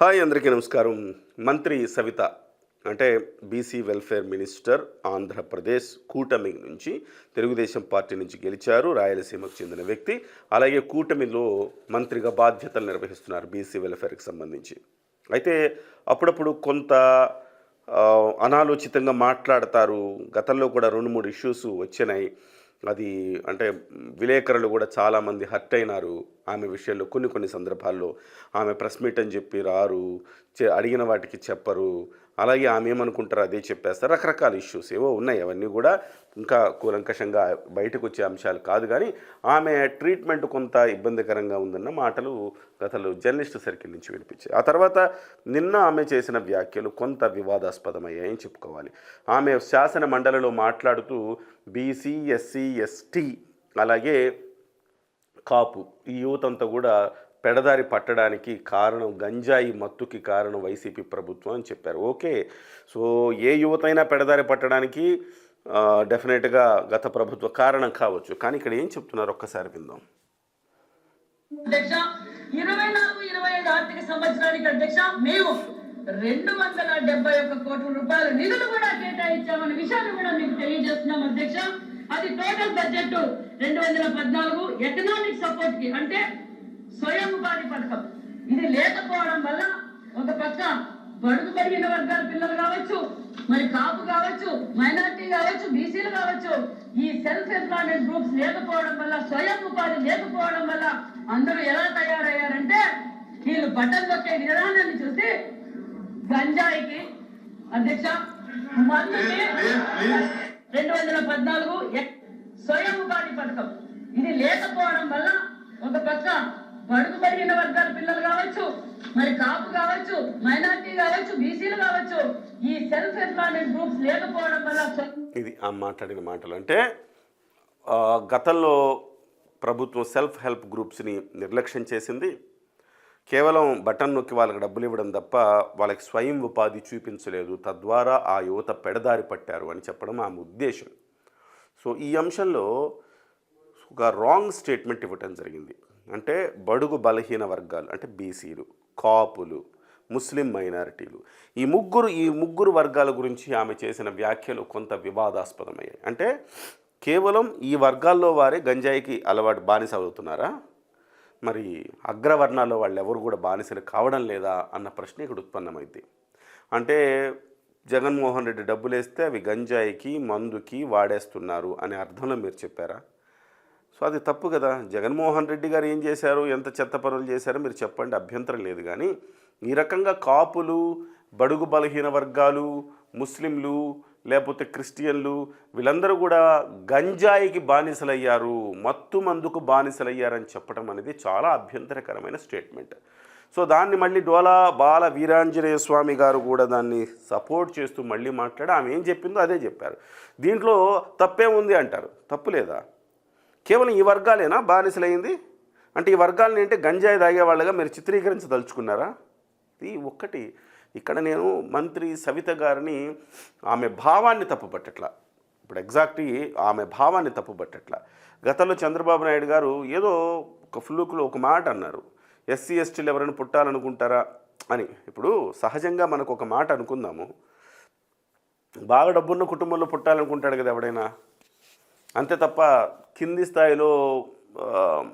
Hi అందరికీ నమస్కారం. మంత్రి సవిత అంటే బీసీ వెల్ఫేర్ మినిస్టర్ ఆంధ్రప్రదేశ్ కూటమి నుంచి తెలుగుదేశం పార్టీ నుంచి గెలిచారు. రాయలసీమకు చెందిన వ్యక్తి అలాగే కూటమిలో మంత్రిగా బాధ్యతలు నిర్వహిస్తున్నారు బీసీ వెల్ఫేర్కి సంబంధించి. అయితే అప్పుడప్పుడు కొంత అనాలోచితంగా మాట్లాడతారు. గతంలో కూడా రెండు మూడు ఇష్యూస్ వచ్చినాయి అది అంటే విలేకరులు కూడా చాలామంది హర్ట్ అయినారు ఆమె విషయంలో. కొన్ని కొన్ని సందర్భాల్లో ఆమె ప్రెస్ మీట్ అని చెప్పి రారు అడిగిన వాటికి చెప్పరు. అలాగే ఆమె ఏమనుకుంటారో అదే చెప్పేస్తారు. రకరకాల ఇష్యూస్ ఏవో ఉన్నాయి. అవన్నీ కూడా ఇంకా కూలంకషంగా బయటకు వచ్చే అంశాలు కాదు కానీ ఆమె ట్రీట్మెంట్ కొంత ఇబ్బందికరంగా ఉందన్న మాటలు గతలు జర్నలిస్ట్ సర్కిల్ నుంచి వినిపించాయి. ఆ తర్వాత నిన్న ఆమె చేసిన వ్యాఖ్యలు కొంత వివాదాస్పదమయ్యాయని చెప్పుకోవాలి. ఆమె శాసన మండలిలో మాట్లాడుతూ బీసీ ఎస్సీ ఎస్టీ అలాగే కాపు ఈ యువతంతా కూడా పెడదారి పట్టడానికి కారణం గంజాయి మత్తుకి కారణం వైసీపీ ప్రభుత్వం అని చెప్పారు. ఓకే. సో ఏ యువతైనా పెడదారి పట్టడానికి డెఫినెట్గా గత ప్రభుత్వ కారణం కావచ్చు. కానీ ఇక్కడ ఏం చెప్తున్నారు ఒక్కసారి విందాం. అధ్యక్ష ఇరవై నాలుగు ఇరవై ఐదు ఆర్థిక సంవత్సరానికి అధ్యక్ష మేము రెండు వందల డెబ్బై ఒక్క కోట్ల రూపాయల నిధులు కూడా కేటాయించామనే విషయాన్ని కూడా మీకు తెలియజేస్తున్నాం అధ్యక్ష. అది టోటల్ బడ్జెట్ రెండు వందల పద్నాలుగు ఎకనామిక్ సపోర్ట్కి అంటే స్వయం ఉపాధి పథకం. ఇది లేకపోవడం వల్ల ఒక పక్క బడుగు పెరిగిన వర్గాల పిల్లలు కావచ్చు మరి కాపు కావచ్చు మైనార్టీ కావచ్చు బీసీలు కావచ్చు ఈ సెల్ఫ్ ఎంప్లాయ్మెంట్ గ్రూప్స్ లేకపోవడం వల్ల స్వయం ఉపాధి లేకపోవడం వల్ల అందరూ ఎలా తయారయ్యారంటే వీళ్ళు బట్టలు నొక్కే విధానాన్ని చూసి గంజాయికి అధ్యక్ష మందుకి రెండు వందల పద్నాలుగు స్వయం ఉపాధి పథకం. ఇది లేకపోవడం వల్ల ఒక పక్క బడుగు బలిగిన వర్గాల పిల్లలు కావచ్చు మరి కాపు కావచ్చు మైనార్టీ కావచ్చు బీసీలు కావచ్చు ఈ సెల్ఫ్ ఎంప్లాయ్మెంట్ గ్రూప్స్ లేకపోవడం వల్ల ఇది ఆ మాట్లాడిన మాటలు. అంటే గతంలో ప్రభుత్వం సెల్ఫ్ హెల్ప్ గ్రూప్స్ని నిర్లక్ష్యం చేసింది. కేవలం బటన్ నొక్కి వాళ్ళకి డబ్బులు ఇవ్వడం తప్ప వాళ్ళకి స్వయం ఉపాధి చూపించలేదు. తద్వారా ఆ యువత పెడదారి పట్టారు అని చెప్పడం ఆమె ఉద్దేశం. సో ఈ అంశంలో ఒక రాంగ్ స్టేట్మెంట్ ఇవ్వటం జరిగింది. అంటే బడుగు బలహీన వర్గాలు అంటే బీసీలు కాపులు ముస్లిం మైనారిటీలు. ఈ ముగ్గురు ఈ ముగ్గురు వర్గాల గురించి ఆమె చేసిన వ్యాఖ్యలు కొంత వివాదాస్పదమయ్యాయి. అంటే కేవలం ఈ వర్గాల్లో వారే గంజాయికి అలవాటు బానిస అవుతున్నారా? మరి అగ్రవర్ణాల్లో వాళ్ళు ఎవరు కూడా బానిసలు కావడం లేదా అన్న ప్రశ్న ఇక్కడ ఉత్పన్నమైంది. అంటే జగన్మోహన్ రెడ్డి డబ్బులేస్తే అవి గంజాయికి మందుకి వాడేస్తున్నారు అనే అర్థంలో మీరు చెప్పారా? సో అది తప్పు కదా. జగన్మోహన్ రెడ్డి గారు ఏం చేశారు? ఎంత చెత్త పనులు చేశారో మీరు చెప్పండి. అభ్యంతరం లేదు కానీ ఈ రకంగా కాపులు బడుగు బలహీన వర్గాలు ముస్లింలు లేకపోతే క్రిస్టియన్లు వీళ్ళందరూ కూడా గంజాయికి బానిసలయ్యారు మత్తు మందుకు బానిసలయ్యారని చెప్పడం అనేది చాలా అభ్యంతరకరమైన స్టేట్మెంట్. సో దాన్ని మళ్ళీ డోలా బాల వీరాంజనేయ స్వామి గారు కూడా దాన్ని సపోర్ట్ చేస్తూ మళ్ళీ మాట్లాడి ఆమె ఏం చెప్పిందో అదే చెప్పారు. దీంట్లో తప్పే ఉంది అంటారు. తప్పు లేదా? కేవలం ఈ వర్గాలేనా? బానిసలైంది? అంటే ఈ వర్గాలని అంటే గంజాయి తాగేవాళ్ళగా మీరు చిత్రీకరించదలుచుకున్నారా? ఇది ఒక్కటి. ఇక్కడ నేను మంత్రి సవిత గారిని ఆమె భావాన్ని తప్పుపట్టట్లా. ఇప్పుడు ఎగ్జాక్ట్లీ ఆమె భావాన్ని తప్పుపట్టట్లా. గతంలో చంద్రబాబు నాయుడు గారు ఏదో ఒక ఫ్లూక్లో ఒక మాట అన్నారు. ఎస్సీ ఎస్టీలు ఎవరైనా పుట్టాలనుకుంటారా అని. ఇప్పుడు సహజంగా మనకు ఒక మాట అనుకుందాము. బాగా డబ్బున్న కుటుంబంలో పుట్టాలనుకుంటాడు కదా ఎవడైనా? అంతే తప్ప కింది స్థాయిలో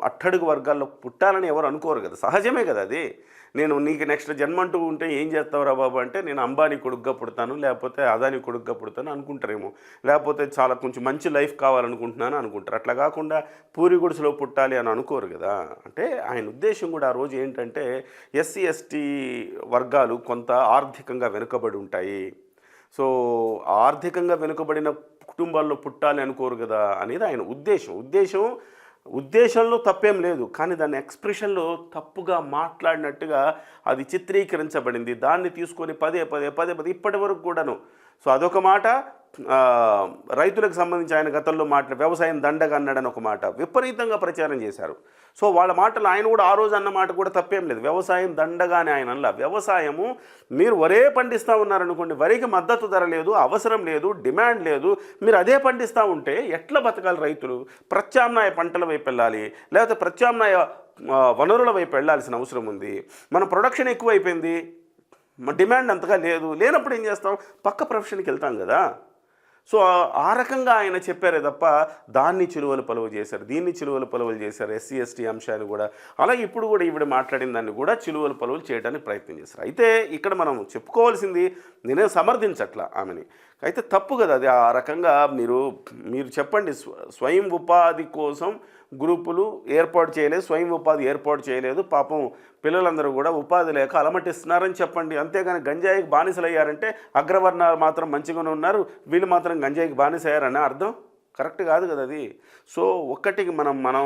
అట్టడుగు వర్గాల్లో పుట్టాలని ఎవరు అనుకోరు కదా. సహజమే కదా అది. నేను నీకు నెక్స్ట్ జన్మంటూ ఉంటే ఏం చేస్తావురా బాబు అంటే నేను అంబానీ కొడుగ్గా పుడతాను లేకపోతే అదాని కొడుగ్గా పుడతాను అనుకుంటారేమో. లేకపోతే చాలా కొంచెం మంచి లైఫ్ కావాలనుకుంటున్నాను అనుకుంటారు. అట్లా కాకుండా పూరి గుడిసెలో పుట్టాలి అని అనుకోరు కదా. అంటే ఆయన ఉద్దేశం కూడా ఆ రోజు ఏంటంటే ఎస్సీ ఎస్టీ వర్గాలు కొంత ఆర్థికంగా వెనుకబడి ఉంటాయి. సో ఆర్థికంగా వెనుకబడిన కుటుంబాల్లో పుట్టాలి అనుకోరు కదా అనేది ఆయన ఉద్దేశం. ఉద్దేశం ఉద్దేశంలో తప్పేం లేదు. కానీ దాని ఎక్స్ప్రెషన్లో తప్పుగా మాట్లాడినట్టుగా అది చిత్రీకరించబడింది. దాన్ని తీసుకొని పదే పదే పదే పదే ఇప్పటి వరకు కూడాను. సో అదొక మాట. రైతులకు సంబంధించి ఆయన గతంలో మాట వ్యవసాయం దండగా అన్నాడని ఒక మాట విపరీతంగా ప్రచారం చేశారు. సో వాళ్ళ మాటలు ఆయన కూడా ఆ రోజు అన్న మాట కూడా తప్పేం లేదు. వ్యవసాయం దండగానే ఆయన అనలా. వ్యవసాయము మీరు వరే పండిస్తూ ఉన్నారనుకోండి వరికి మద్దతు ధర లేదు అవసరం లేదు డిమాండ్ లేదు. మీరు అదే పండిస్తూ ఉంటే ఎట్లా బతకాలి రైతులు? ప్రత్యామ్నాయ పంటల వైపు వెళ్ళాలి లేకపోతే ప్రత్యామ్నాయ వనరుల వైపు వెళ్ళాల్సిన అవసరం ఉంది. మన ప్రొడక్షన్ ఎక్కువైపోయింది. మన డిమాండ్ అంతగా లేదు. లేనప్పుడు ఏం చేస్తాం? పక్క ప్రొఫెషన్కి వెళ్తాం కదా. సో ఆ- రకంగా ఆయన చెప్పారే తప్ప దాన్ని చిలువలు పలువు చేశారు దీన్ని చిలువలు పలువులు చేశారు ఎస్సీ ఎస్టీ అంశాన్ని కూడా. అలాగే ఇప్పుడు కూడా ఈవిడ మాట్లాడిన దాన్ని కూడా చిలువలు పలువులు చేయడానికి ప్రయత్నం చేశారు. అయితే ఇక్కడ మనం చెప్పుకోవాల్సింది నేనే సమర్థించట్లా ఆమెని. అయితే తప్పు కదా అది. ఆ రకంగా మీరు మీరు చెప్పండి స్వయం ఉపాధి కోసం గ్రూపులు ఏర్పాటు చేయలేదు స్వయం ఉపాధి ఏర్పాటు చేయలేదు. పాపం పిల్లలందరూ కూడా ఉపాధి లేక అలమటిస్తున్నారని చెప్పండి. అంతేగాని గంజాయికి బానిసలయ్యారంటే అగ్రవర్ణాలు మాత్రం మంచిగానే ఉన్నారు వీళ్ళు మాత్రం గంజాయికి బానిసయ్యారని అర్థం? కరెక్ట్ కాదు కదా అది. సో ఒక్కటికి మనం మనం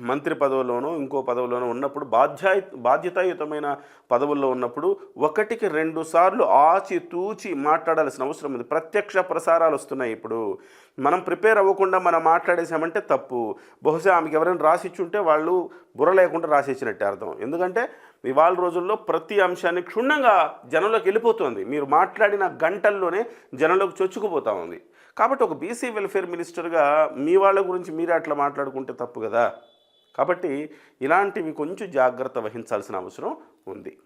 మంత్రి పదవిలోనో ఇంకో పదవిలోనో ఉన్నప్పుడు బాధ్యాయ బాధ్యతాయుతమైన పదవుల్లో ఉన్నప్పుడు ఒకటికి రెండు సార్లు ఆచి తూచి మాట్లాడాల్సిన అవసరం ఉంది. ప్రత్యక్ష ప్రసారాలు వస్తున్నాయి ఇప్పుడు. మనం ప్రిపేర్ అవ్వకుండా మనం మాట్లాడేసామంటే తప్పు. బహుశా ఆమెకి ఎవరైనా రాసిచ్చుంటే వాళ్ళు బుర్ర లేకుండా రాసిచ్చినట్టే అర్థం. ఎందుకంటే ఇవాళ రోజుల్లో ప్రతి అంశాన్ని క్షుణ్ణంగా జనంలోకి వెళ్ళిపోతుంది. మీరు మాట్లాడిన గంటల్లోనే జనంలోకి చొచ్చుకుపోతా ఉంది. కాబట్టి ఒక బీసీ వెల్ఫేర్ మినిస్టర్గా మీ వాళ్ళ గురించి మీరే అట్లా మాట్లాడుకుంటే తప్పు కదా? కాబట్టి ఇలాంటివి కొంచెం జాగ్రత్త వహించాల్సిన అవసరం ఉంది.